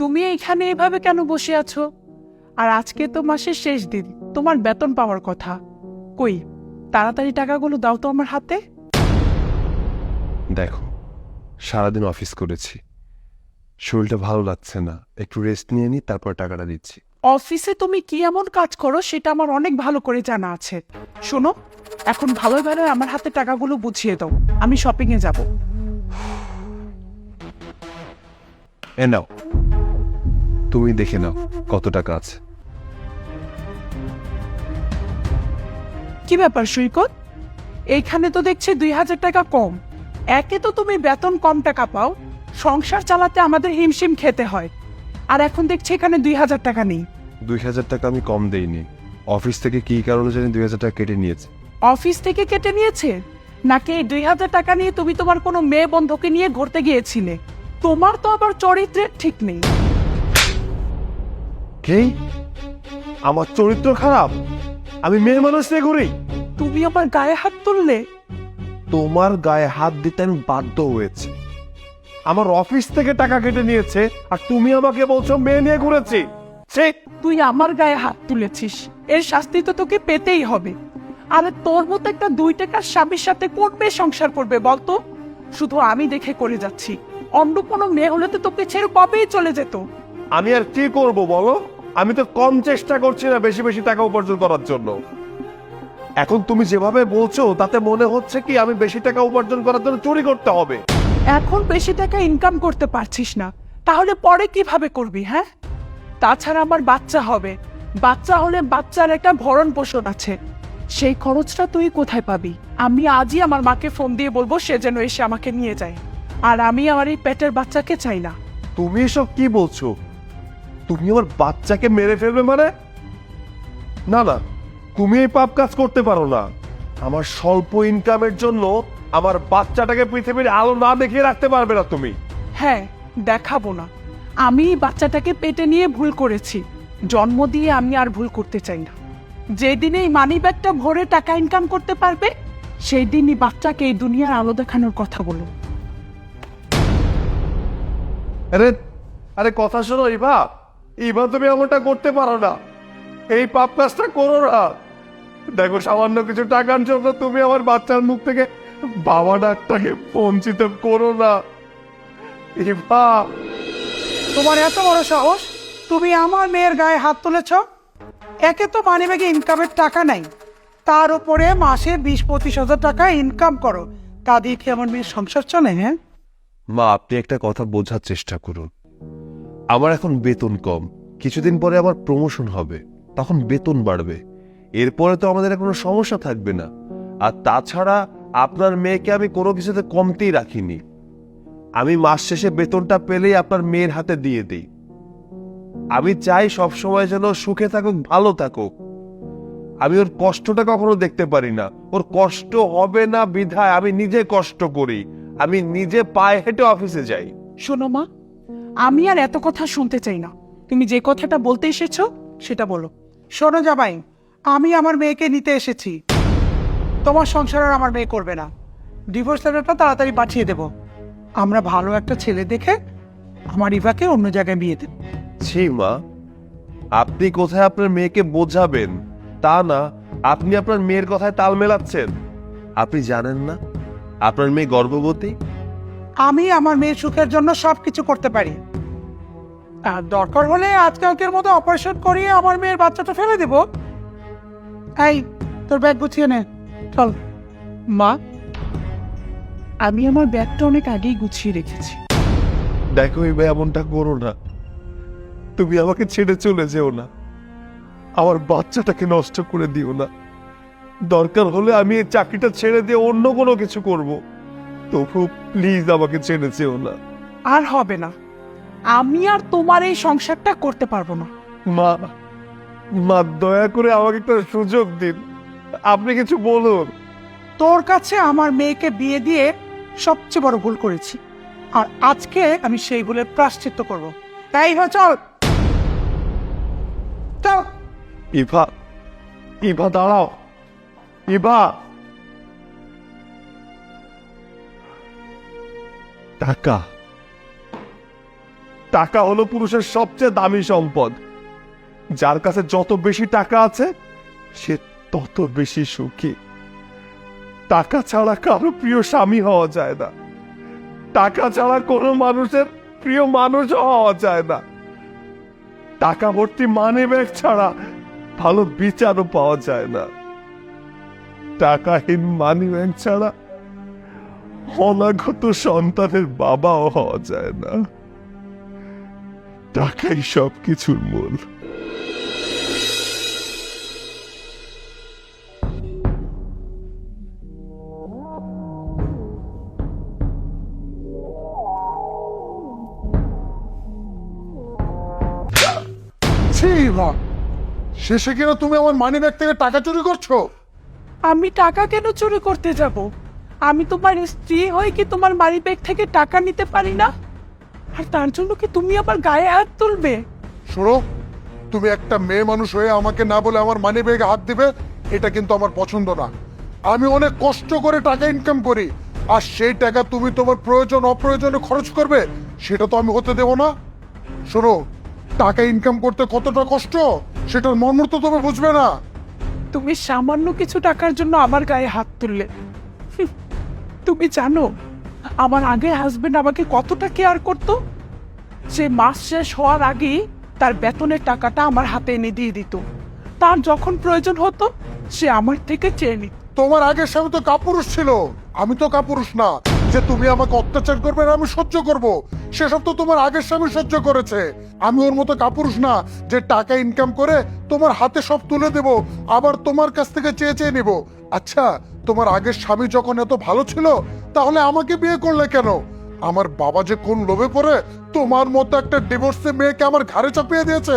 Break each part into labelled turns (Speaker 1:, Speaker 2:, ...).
Speaker 1: তুমি এইখানে এভাবে কেন বসে আছো? আর আজকে তো মাসের শেষ দিন তোমার বেতন পাওয়ার কথা। কই তাড়াতাড়ি টাকাগুলো দাও তো আমার হাতে।
Speaker 2: দেখো সারাদিন অফিস করেছি। শরীরটা ভালো লাগছে না একটু রেস্ট নিয়ে নিই তারপর টাকাটা দিচ্ছি।
Speaker 1: অফিসে তুমি কি এমন কাজ করো সেটা আমার অনেক ভালো করে জানা আছে। শোনো এখন ভালো ভালো আমার হাতে টাকাগুলো বুঝিয়ে দাও আমি শপিং এ যাব।
Speaker 2: এ নাও তুমি দেখে নাও কত টাকা আছে।
Speaker 1: কি ব্যাপার সৈকত? এইখানে তো দেখছি দুই হাজার টাকা কম। একে তো তুমি বেতন কম টাকা পাও সংসার চালাতে আমাদের হিমশিম খেতে হয়। আর এখন দেখছি এখানে দুই হাজার টাকা নেই।
Speaker 2: দুই হাজার টাকা আমি কম দেইনি। অফিস থেকে কী কারণে জানি দুই হাজার টাকা কেটে নিয়েছে?
Speaker 1: অফিস থেকে কেটে নিয়েছে? নাকি এই দুই হাজার টাকা নিয়ে তুমি তোমার কোনো মেয়ে বন্ধুকে নিয়ে ঘুরতে গিয়েছিলে? তোমার তো আবার চরিত্রের ঠিক নেই।
Speaker 2: কে? আমার চরিত্র খারাপ। আমি মেয়ে মানুষ নিয়ে ঘুরি।
Speaker 1: তুমি আমার গায়ে হাত তুললে?
Speaker 2: তোমার গায়ে হাত দিতে আমি বাধ্য হয়েছে। আমার অফিস থেকে টাকা কেটে নিয়েছে আর তুমি আমাকে বলছো মেয়ে নিয়ে ঘুরেছি।
Speaker 1: তুই আমার গায়ে হাত তুলেছিস। এর শাস্তি তো তোকে পেতেই হবে। আরে তোর মতো একটা দুই টাকার স্বামীর সাথে কোন মেয়ে সংসার করবে বলতো? শুধু আমি দেখে করে যাচ্ছি। অন্য কোনো মেয়ে হলে তো তোকে ছেড়ে কবেই চলে যেত?
Speaker 2: আমি আর কি করব বলো? আমি তো কম চেষ্টা করছি না বেশি বেশি টাকা উপার্জন করার জন্য। এখন তুমি যেভাবে বলছো তাতে মনে হচ্ছে কি আমি বেশি টাকা উপার্জন করার জন্য চুরি করতে হবে।
Speaker 1: এখন বেশি টাকা ইনকাম করতে পারছিস না। তাহলে পরে কীভাবে করবি হ্যাঁ? তাছাড়া আমার বাচ্চা হবে। বাচ্চা হলে বাচ্চার একটা ভরণ পোষণ আছে। সেই খরচটা তুই কোথায় পাবি? আমি আজই আমার মাকে ফোন দিয়ে বলব সে যেন এসে আমাকে নিয়ে যায়। আর আমি আমার এই পেটের বাচ্চাকে চাই না।
Speaker 2: তুমি এসব কি বলছো? তুমি আমার বাচ্চাকে মেরে ফেলবে মানে? না না তুমি এই পাপ কাজ করতে পারো না। আমার স্বল্প ইনকামের জন্য আমার বাচ্চাটাকে পৃথিবীর আলো না দেখিয়ে রাখতে পারবে না তুমি।
Speaker 1: হ্যাঁ দেখাবো না। আমি বাচ্চাটাকে পেটে নিয়ে ভুল করেছি। জন্ম দিয়ে আমি আর ভুল করতে চাই না। যেদিন এই মানি ব্যাগটা ভরে টাকা ইনকাম করতে পারবে সেই দিনই বাচ্চাকে এই দুনিয়ার আলো দেখানোর কথা বলো।
Speaker 2: আরে আরে কথা শোনো ইভা ইভা তুমি এমনটা করতে পারো না। এই পাপ কাজটা করো না। দেখো সামান্য কিছু টাকার জন্য তুমি আমার বাচ্চার মুখ থেকে বাবা ডাকটাকে বঞ্চিত করো না।
Speaker 1: তোমার এত বড় সাহস? তুমি আমার মেয়ের গায়ে হাত তুলেছ? একে তো মানি ব্যাগে ইনকামের টাকা নাই। তার উপরে মাসে বিশ পঁচিশ হাজার টাকা ইনকাম করো। তা দিয়ে কি আমার মেয়ের সংসার চলে হ্যাঁ?
Speaker 2: মা আপনি একটা কথা বোঝার চেষ্টা করুন। আমার এখন বেতন কম। কিছুদিন পরে আমার প্রমোশন হবে। তখন বেতন বাড়বে। এরপরে তো আমাদের কোনো সমস্যা থাকবে না। আর তাছাড়া আপনার মেয়েকে আমি কোনো কিছুতে কমতেই রাখিনি। আমি মাস শেষে বেতনটা পেলেই আপনার মেয়ের হাতে দিয়ে দিই। আমি চাই সব সময় যেন সুখে থাকুক, ভালো থাকুক। আমি ওর কষ্টটা কখনো দেখতে পারি না। ওর কষ্ট হবে না বিধায় আমি নিজে কষ্ট করি। আমি নিজে পায়ে হেঁটে অফিসে যাই।
Speaker 1: শোনো মা আমি আর এত কথা শুনতে চাই না। তুমি যে কথাটা বলতে এসেছ, সেটা বলো। শোনো জামাই, আমি আমার মেয়েকে নিতে এসেছি। তোমার সংসার আর আমার মেয়ে করবে না। ডিভোর্স লেটারটা তাড়াতাড়ি পাঠিয়ে দেব। আমরা ভালো একটা ছেলে দেখে আমার ইভাকে অন্য জায়গায় বিয়ে দেব।
Speaker 2: ছি মা, আপনি কোথায় আপনার মেয়েকে বোঝাবেন? তা না, আপনি আপনার মেয়ের কথায় তাল মেলাচ্ছেন। আপনি জানেন না, আপনার মেয়ে গর্ভবতী?
Speaker 1: আমি আমার মেয়ের সুখের জন্য সব কিছু করতে পারি। আর দরকার হলে আজকালকের মতো অপারেশন করিয়ে আমার মেয়ের বাচ্চাটা ফেলে দেব। এই, তোর ব্যাগ গুছিয়ে নে। চল। মা, আমি আমার ব্যাগটা অনেক আগেই গুছিয়ে রেখেছি।
Speaker 2: দেখো এবার এমনটা করো না। তুমি আমাকে ছেড়ে চলে যেও না। আমার বাচ্চাটাকে নষ্ট করে দিও না। দরকার হলে আমি এই চাকরিটা ছেড়ে দিয়ে অন্য কোনো কিছু করব। তবু প্লিজ আমাকে ছেড়ে যেও না।
Speaker 1: আর হবে না। আমি আর তোমার এই সংসারটা করতে পারব না।
Speaker 2: মা মা দয়া করে আমাকে একটা সুযোগ দিন। আপনি কিছু বলুন।
Speaker 1: তোর কাছে আমার মেয়েকে বিয়ে দিয়ে সবচেয়ে বড় ভুল করেছি। আর আজকে আমি সেই ভুলের প্রাশ্চিত্য করব। তাই হয় চল। চল।
Speaker 2: ইভা ইভা দাঁড়াও। ইভা টাকা। টাকা হলো পুরুষের সবচেয়ে দামি সম্পদ। যার কাছে যত বেশি টাকা আছে, সে তত বেশি সুখী। টাকা ছাড়া কারও প্রিয় স্বামী হওয়া যায় না। টাকা ছাড়া কোনো মানুষের প্রিয় মানুষ হওয়া যায় না। টাকা ভর্তি মানি ব্যাগ ছাড়া ভালো বিচারও পাওয়া যায় না। টাকাহীন মানি ব্যাগ ছাড়া অনাগত সন্তানের বাবাও হওয়া যায় না। টাকাই সব কিছুর মূল
Speaker 3: শেষে কিনা তুমি আমার মানি ব্যাগ থেকে টাকা চুরি করছ?
Speaker 1: আমি টাকা কেন চুরি করতে যাব? আমি তোমার স্ত্রী হয়ে কি তোমার মানি ব্যাগ থেকে টাকা নিতে পারি না? আর তার জন্য কি তুমি আবার গায়ে হাত তুলবে?
Speaker 3: শোনো তুমি একটা মেয়ে মানুষ হয়ে আমাকে না বলে আমার মানি ব্যাগে হাত দিবে এটা কিন্তু আমার পছন্দ না। আমি অনেক কষ্ট করে টাকা ইনকাম করি আর সেই টাকা তুমি তোমার প্রয়োজন অপ্রয়োজনে খরচ করবে সেটা তো আমি হতে দেব না। শোনো টাকা ইনকাম করতে কতটা কষ্ট সেটার মর্ম তো তুমি বুঝবে না।
Speaker 1: তুমি সামান্য কিছু টাকার জন্য আমার গায়ে হাত তুললে তুমি জানো, আমার আগে হাজবেন্ড আমাকে কতটা কেয়ার করত? সে মাস শেষ হওয়ার আগেই তার বেতনের টাকাটা আমার হাতে এনে দিয়ে দিত। তার যখন প্রয়োজন হতো, সে আমার থেকে চেয়ে নিত।
Speaker 3: তোমার আগের স্বামী তো কাপুরুষ ছিল। আমি তো কাপুরুষ না। যে তুমি আমাকে অত্যাচার করবে আর আমি সহ্য করব। সেসব তো তোমার আগের স্বামী সহ্য করেছে। আমি ওর মতো কাপুরুষ না যে টাকা ইনকাম করে তোমার হাতে সব তুলে দেব, আবার তোমার কাছ থেকে চেয়ে চেয়ে নেব। আচ্ছা তোমার আগের স্বামী যখন এত ভালো ছিল, তাহলে আমাকে বিয়ে করলে কেন? আমার বাবা যে কোন লোভে পড়ে, তোমার মতো একটা ডিভোর্সে মেয়েকে আমার ঘাড়ে চাপিয়ে দিয়েছে।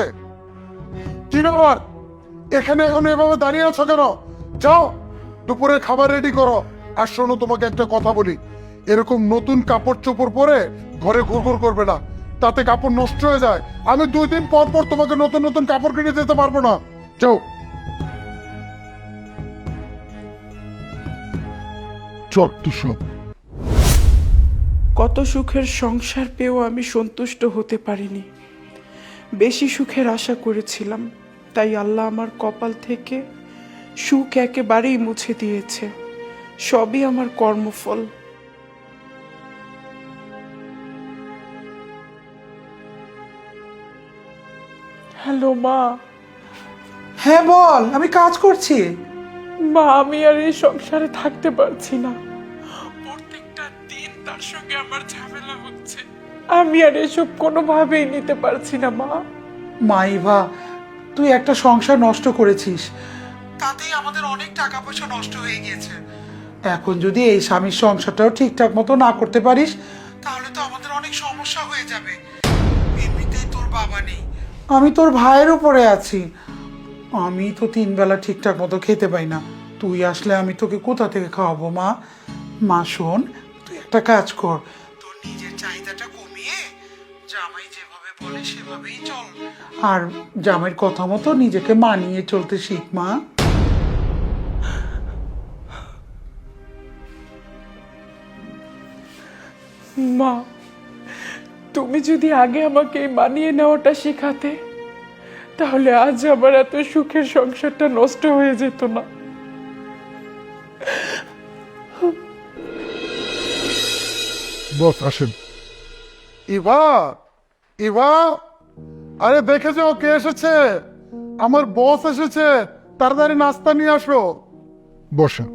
Speaker 3: কি ব্যাপার এখানে এখন এভাবে দাঁড়িয়ে আছো কেন? যাও দুপুরে খাবার রেডি করো। আর শোনো, তোমাকে একটা কথা বলি। এরকম নতুন কাপড় চোপড় পরে ঘরে ঘুরঘুর করবে না। তাতে কাপড় নষ্ট হয়ে যায়। আমি দুই দিন পর পর তোমাকে নতুন নতুন কাপড় কিনে দিতে পারব না। যাও। সব
Speaker 1: কত সুখের সংসার পেয়েও আমি সন্তুষ্ট হতে পারিনি। বেশি সুখের আশা করেছিলাম তাই আল্লাহ আমার কপাল থেকে সুখ একেবারেই মুছে দিয়েছে। সবই আমার কর্মফল। হ্যালো মা।
Speaker 4: হ্যাঁ বল আমি কাজ করছি।
Speaker 1: মা, আমি আর এই সংসারে থাকতে পারছি না। প্রত্যেকটা দিন তার সঙ্গে আমার ঝামেলা হচ্ছে। আমি আর এসব কোনোভাবেই নিতে পারছি না, মা।
Speaker 4: মাইভা তুই একটা সংসার নষ্ট করেছিস। তাতেই আমাদের অনেক টাকা পয়সা নষ্ট হয়ে গিয়েছে। এখন যদি এই স্বামীর সংসারটাও ঠিকঠাক মতো না করতে পারিস, তাহলে তো আমাদের অনেক সমস্যা হয়ে যাবে। এমনিতেই তোর বাবা নেই। আমি তোর ভাইয়ের উপরে আছি। আমি তো তিন বেলা ঠিকঠাক মতো খেতে পাই না। তুই আসলে আমি তোকে কোথা থেকে খাওয়াবো, মা? মা, শোন, তুই একটা কাজ কর। তোর নিজের চাহিদাটা কমিয়ে জামাই যেভাবে বলে সেভাবেই চল। আর জামাইয়ের কথা মতো নিজেকে মানিয়ে চলতে শিখ, মা।
Speaker 1: মা, তুমি যদি আগে আমাকে মানিয়ে নেওয়াটা শেখাতে তাহলে আজ আমার এত সুখের সংসারটা নষ্ট হয়ে যেত না।
Speaker 3: বস আসেন। ইভা ইভা আরে দেখে যাও কে এসেছে। আমার বস এসেছে তাড়াতাড়ি নাস্তা নিয়ে আসো। বসেন।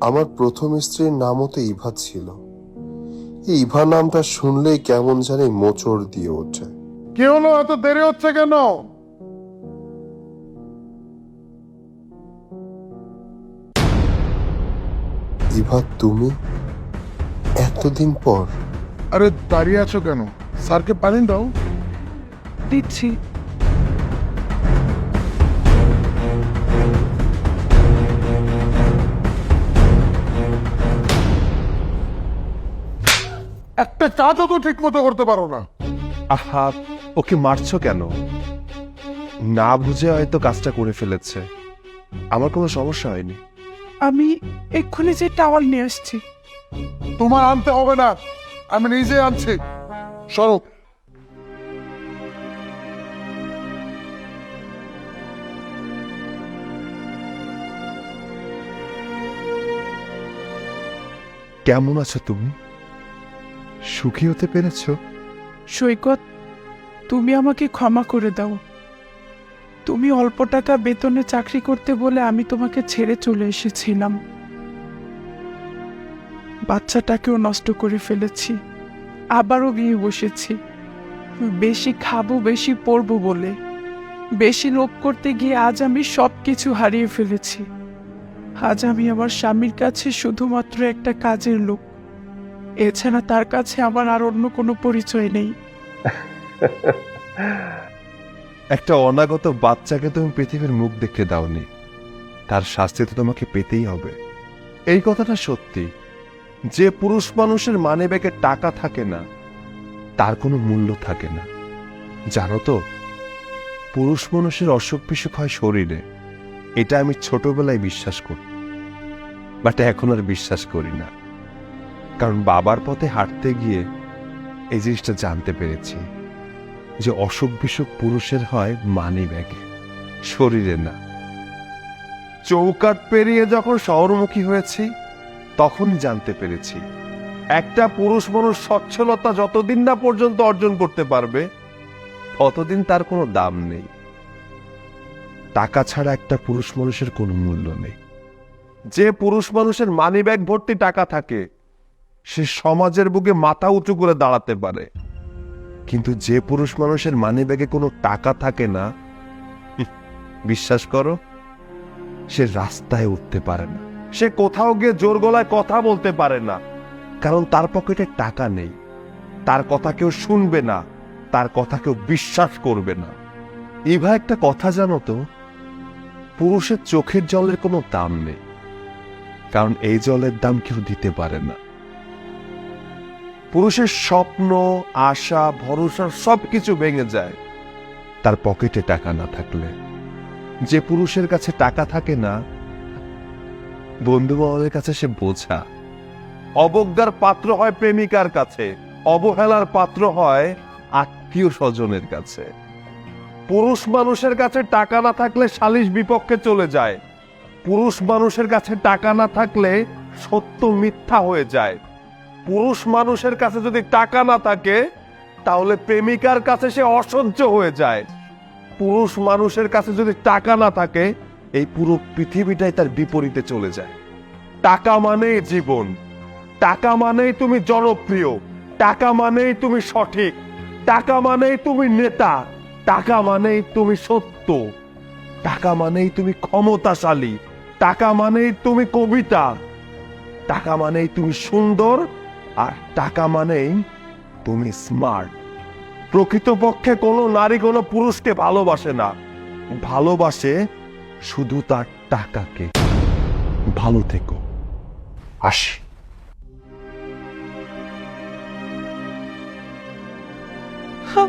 Speaker 5: আমার প্রথম স্ত্রীর নামও তো ইভা ছিল। ইভা নামটা শুনলেই কেমন জানি মোচড় দিয়ে ওঠে।
Speaker 3: কি হলো? এত দেরি হচ্ছে কেন?
Speaker 5: ইভা তুমি? এতদিন পর।
Speaker 3: আরে দাঁড়িয়ে আছো কেন? স্যারকে পানি দাও।
Speaker 1: দিচ্ছি।
Speaker 3: একটা কাজও তো ঠিক মতো করতে পারো না।
Speaker 2: আহা ওকে মারছো কেন? না বুঝে হয়তো কাজটা করে ফেলেছে। আমার কোনো সমস্যা হয়নি।
Speaker 1: আমি এক্ষুনি যে টাওয়াল নিয়ে আসছি।
Speaker 3: তোমার আনতে হবে না। আমি নিজে আনছি। সরো।
Speaker 2: কেমন আছো তুমি? সুখী হতে পেরেছ?
Speaker 1: সৈকত, তুমি আমাকে ক্ষমা করে দাও। তুমি অল্প টাকা বেতনে চাকরি করতে বলে আমি তোমাকে ছেড়ে চলে এসেছিলাম। বাচ্চাটাকেও নষ্ট করে ফেলেছি। আবারও বিয়ে বসেছি। বেশি খাব, বেশি পড়ব বলে। বেশি লোভ করতে গিয়ে আজ আমি সব কিছু হারিয়ে ফেলেছি। আজ আমি আমার স্বামীর কাছে শুধুমাত্র একটা কাজের লোক। এছাড়া তার কাছে আমার আর অন্য কোনো পরিচয় নেই।
Speaker 2: একটা অনাগত বাচ্চাকে তুমি পৃথিবীর মুখ দেখতে দাওনি। তার শাস্তি তো তোমাকে পেতেই হবে। এই কথাটা সত্যি। যে পুরুষ মানুষের মানে ব্যাগে টাকা থাকে না, তার কোনো মূল্য থাকে না। জানো তো, পুরুষ মানুষের অসুখ বিসুখ হয় শরীরে। এটা আমি ছোটবেলায় বিশ্বাস করি। বাট এখন আর বিশ্বাস করি না। কারণ বাবার পথে হাঁটতে গিয়ে এই জিনিসটা জানতে পেরেছি যে অসুখ বিসুখ পুরুষের হয় মানি ব্যাগে, শরীরে না। চৌকাট পেরিয়ে যখন শহরমুখী হয়েছি, তখনই জানতে পেরেছি, একটা পুরুষ মানুষ সচ্ছলতা যতদিন না পর্যন্ত অর্জন করতে পারবে, ততদিন তার কোনো দাম নেই। টাকা ছাড়া একটা পুরুষ মানুষের কোনো মূল্য নেই। যে পুরুষ মানুষের মানি ব্যাগ ভর্তি টাকা থাকে সে সমাজের বুকে মাথা উঁচু করে দাঁড়াতে পারে। কিন্তু যে পুরুষ মানুষের মানি ব্যাগে কোনো টাকা থাকে না বিশ্বাস করো, সে রাস্তায় উঠতে পারে না। সে কোথাও গিয়ে জোর গলায় কথা বলতে পারে না। কারণ তার পকেটে টাকা নেই। তার কথা কেউ শুনবে না। তার কথা কেউ বিশ্বাস করবে না। ইভা একটা কথা জানো তো, পুরুষের চোখের জলের কোনো দাম নেই। কারণ এই জলের দাম কেউ দিতে পারে না। পুরুষের স্বপ্ন, আশা, ভরসা, সবকিছু ভেঙে যায়। তার পকেটে টাকা না থাকলে। যে পুরুষের কাছে টাকা থাকে না বন্ধু মহলের কাছে সে বোঝা। অবজ্ঞার পাত্র হয় প্রেমিকার কাছে, অবহেলার পাত্র হয় আত্মীয় স্বজনের কাছে। পুরুষ মানুষের কাছে টাকা না থাকলে সালিশ বিপক্ষে চলে যায়। পুরুষ মানুষের কাছে টাকা না থাকলে সত্য মিথ্যা হয়ে যায়। পুরুষ মানুষের কাছে যদি টাকা না থাকে, তাহলে প্রেমিকার কাছে সে অসহ্য হয়ে যায়। পুরুষ মানুষের কাছে যদি টাকা না থাকে, এই পুরো পৃথিবীটাই তার বিপরীতে চলে যায়। টাকা মানেই জীবন। টাকা মানেই তুমি জনপ্রিয়। টাকা মানেই তুমি সঠিক। টাকা মানেই তুমি নেতা। টাকা মানেই তুমি সত্য। টাকা মানেই তুমি ক্ষমতাশালী। টাকা মানেই তুমি কবিতা। টাকা মানেই তুমি সুন্দর। আর টাকা মানেই তুমি স্মার্ট প্রকৃতপক্ষে কোনো নারী কোনো পুরুষকে ভালোবাসে না। ভালোবাসে শুধু তার টাকাকে। ভালো থেকো। আসি।
Speaker 1: হা,